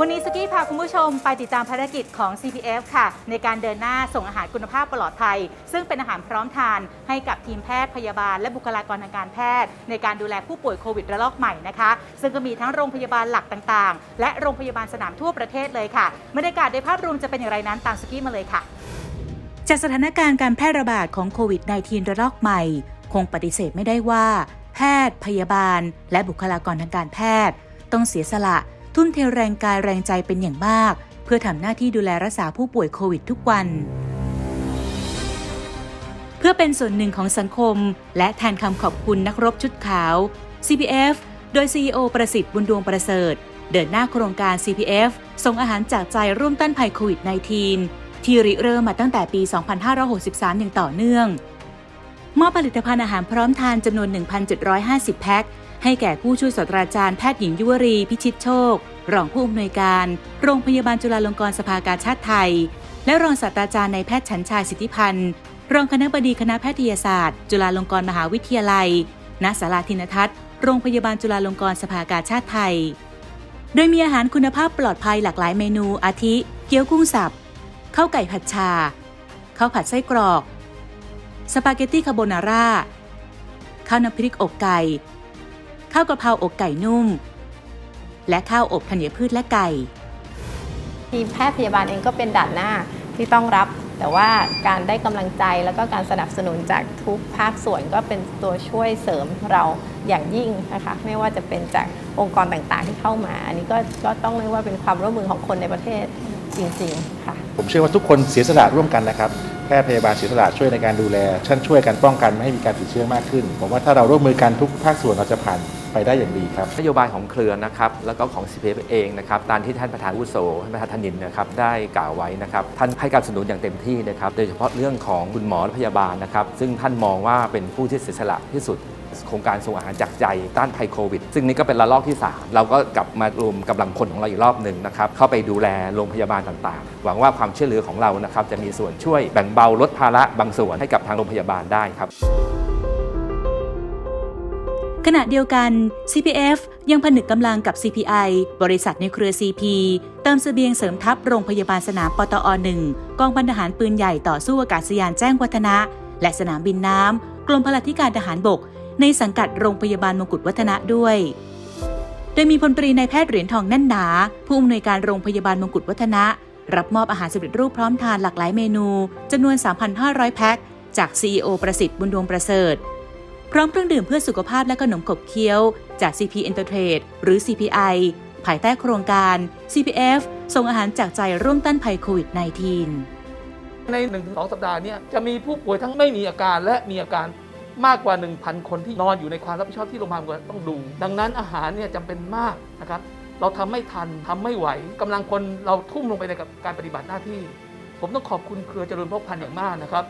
วันนี้สกี้พาคุณผู้ชมไปติดตามภารกิจของ CPF ค่ะ ในการเดินหน้าส่งอาหารคุณภาพปลอดภัย ซึ่งเป็นอาหารพร้อมทานให้กับทีมแพทย์พยาบาล และบุคลากรทางการแพทย์ ในการดูแลผู้ป่วยโควิดระลอกใหม่นะคะ ซึ่งก็มีทั้งโรงพยาบาลหลักต่างๆ และโรงพยาบาลสนามทั่วประเทศเลยค่ะบรรยากาศโดยภาพรวมจะเป็นอย่างไรนั้นตามสกี้มาเลยค่ะ จากสถานการณ์การแพร่ระบาดของโควิด -19 ระลอกใหม่ คงปฏิเสธไม่ได้ว่า แพทย์ พยาบาล และบุคลากรทางการแพทย์ ต้องเสียสละ ทุ่มเทแรงกายแรงใจเป็นอย่างมาก เพื่อทำหน้าที่ดูแลรักษาผู้ป่วยโควิดทุกวัน เพื่อเป็นส่วนหนึ่งของสังคม และแทนคำขอบคุณนักรบชุดขาว CPF โดย CEO ประสิทธิ์บุญดวงประเสริฐ เดินหน้าโครงการ CPF ส่งอาหารจากใจร่วมต้านภัยโควิด -19 ที่ริเริ่มมาตั้งแต่ปี 2563 อย่างต่อเนื่องมอบผลิตภัณฑ์อาหารพร้อมทานจำนวน 1,750 แพ็ค ให้แก่ผู้ช่วยศาสตราจารย์แพทย์หญิงยุวรีพิชิตโชค รองผู้อำนวยการ โรงพยาบาลจุฬาลงกรณ์สภากาชาติไทย และรองศาสตราจารย์นายแพทย์ชันชายสิทธิพันธ์รองคณะบดีคณะแพทยศาสตร์ จุฬาลงกรณ์มหาวิทยาลัย ณ ศาลาธินทัศน์ โรงพยาบาลจุฬาลงกรณ์สภากาชาติไทย โดยมีอาหารคุณภาพปลอดภัยหลากหลายเมนู อาทิ เกี๊ยวกุ้งสับ ข้าวไก่ผัดชา ข้าวผัดไส้กรอก สปาเกตตี้คาโบนาร่า ข้าวน้ำพริกอกไก่ ข้าวกระเพราอกไก่นุ่ม และข้าวอบธัญพืชและไก่ ทีมแพทย์พยาบาลเองก็เป็นด่านหน้าที่ต้องรับ แต่ว่าการได้กำลังใจแล้วก็การสนับสนุนจากทุกภาคส่วนก็เป็นตัวช่วยเสริมเราอย่างยิ่งนะคะไม่ว่าจะเป็นจากองค์กรต่างๆที่เข้ามา อันนี้ก็ก็ต้องเรียกว่าเป็นความร่วมมือของคนในประเทศจริงๆค่ะ ผมเชื่อว่าทุกคนเสียสละร่วมกันนะครับ แพทย์พยาบาลเสียสละช่วยในการดูแลท่านช่วยกันป้องกันไม่ให้มีการติดเชื้อมากขึ้น ผมว่าถ้าเราร่วมมือกันทุกภาคส่วนเราจะผ่าน ไปได้อย่างดีครับนโยบายของเครือนะครับแล้วก็ของ CPF เองนะครับตามที่ท่านประธานวุโสท่านประธานธนินนะครับได้กล่าวไว้นะครับท่านให้การสนับสนุนอย่างเต็มที่นะครับโดยเฉพาะเรื่องของคุณหมอและพยาบาลนะครับซึ่งท่านมองว่าเป็นผู้ที่เสียสละที่สุดโครงการส่งอาหารจากใจต้านภัยโควิด ซึ่งนี่ก็เป็นระลอกที่ 3 เราก็กลับมารวมกำลังคนของเราอีกรอบหนึ่งนะครับ เข้าไปดูแลโรงพยาบาลต่างๆ หวังว่าความช่วยเหลือของเรานะครับจะมีส่วนช่วยแบ่งเบาลดภาระบางส่วนให้กับทางโรงพยาบาลได้ครับ ขณะเดียวกัน CPF ยังผนึกกำลังกับ CPI บริษัทในเครือ CP เติมเสบียงเสริมทัพโรงพยาบาลสนามปตอ1กองพันทหารปืนใหญ่ต่อสู้อากาศยานแจ้งวัฒนะ และสนามบินน้ำกรมพลธิการทหารบก ในสังกัดโรงพยาบาลมงกุฎวัฒนะด้วย โดยมีพลตรีนายแพทย์เหรียญทองแน่นหนา ผู้อำนวยการโรงพยาบาลมงกุฎวัฒนะ รับมอบอาหารสำเร็จรูปพร้อมทานหลากหลายเมนูจำนวน 3,500 แพ็คจาก CEO ประสิทธิ์บุญดวงประเสริฐ พร้อมเครื่องดื่มเพื่อสุขภาพและขนมขบเคี้ยว จาก CP Entertrade หรือ CPI ภายใต้โครงการ CPF ส่งอาหารจากใจร่วมต้านภัยโควิด -19 ใน 1-2 สัปดาห์เนี้จะมีผู้ป่วยทั้งไม่มีอาการและมีอาการมากกว่า 1,000 คนที่นอนอยู่ในความรับผิดชอบที่โรงพยาบาลต้องดู ดังนั้นอาหารเนี่ยจำเป็นมากนะครับ เราทำไม่ทันทำไม่ไหวกำลังคนเราทุ่มลงไปในกับการปฏิบัติหน้าที่ ผมต้องขอบคุณเครือเจริญพกพันธ์อย่างมากนะครับ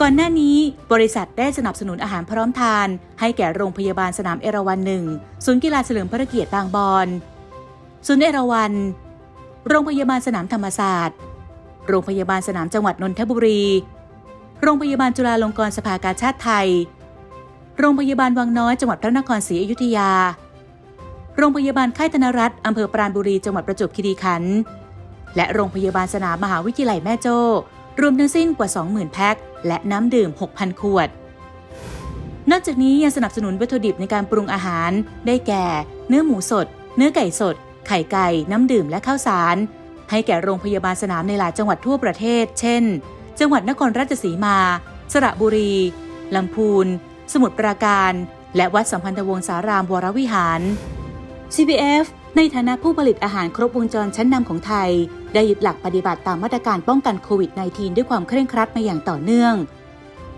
ก่อนหน้านี้บริษัทได้สนับสนุนอาหารพร้อมทาน ให้แก่โรงพยาบาลสนามเอราวันหนึ่งศูนย์กีฬาเฉลิมพระเกียรติบางบอนศูนย์เอราวันโรงพยาบาลสนามธรรมศาสตร์ โรงพยาบาลสนามจังหวัดนนทบุรี โรงพยาบาลจุฬาลงกรณ์สภากาชาติไทย โรงพยาบาลวังน้อยจังหวัดพระนครศรีอยุธยา โรงพยาบาลค่ายธนรัฐอำเภอปราณบุรีจังหวัดประจวบคีรีขันธ์และโรงพยาบาลสนามมหาวิทยาลัยแม่โจ้ รวมทั้งสิ้นกว่า 20,000 แพ็คและน้ำดื่ม 6,000 ขวด นอกจากนี้ยังสนับสนุนวัตถุดิบในการปรุงอาหาร ได้แก่ เนื้อหมูสด เนื้อไก่สด ไข่ไก่ น้ำดื่มและข้าวสาร ให้แก่โรงพยาบาลสนามในหลายจังหวัดทั่วประเทศ เช่น จังหวัดนครราชสีมา สระบุรี ลำพูน สมุทรปราการ และวัดสัมพันธวงศารามวรวิหาร CPF ในฐานะผู้ผลิตอาหารครบวงจรชั้นนำของไทย ได้ยึดหลักปฏิบัติตามมาตรการป้องกันโควิด -19 ด้วยความเคร่งครัดมาอย่างต่อเนื่อง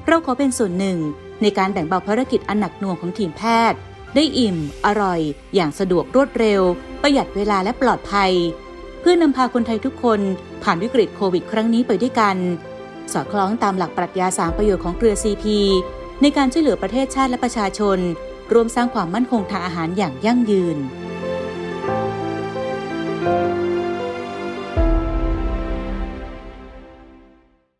เราขอเป็นส่วนหนึ่ง ในการแบ่งเบาภารกิจอันหนักหน่วงของทีมแพทย์ ได้อิ่ม อร่อย อย่างสะดวกรวดเร็ว ประหยัดเวลาและปลอดภัย เพื่อนำพาคนไทยทุกคนผ่านวิกฤตโควิด ครั้งนี้ไปด้วยกัน สอดคล้องตามหลักปรัชญาสามประโยชน์ของเครือ CP ในการช่วยเหลือประเทศชาติและประชาชน รวมสร้างความมั่นคงทางอาหารอย่างยั่งยืน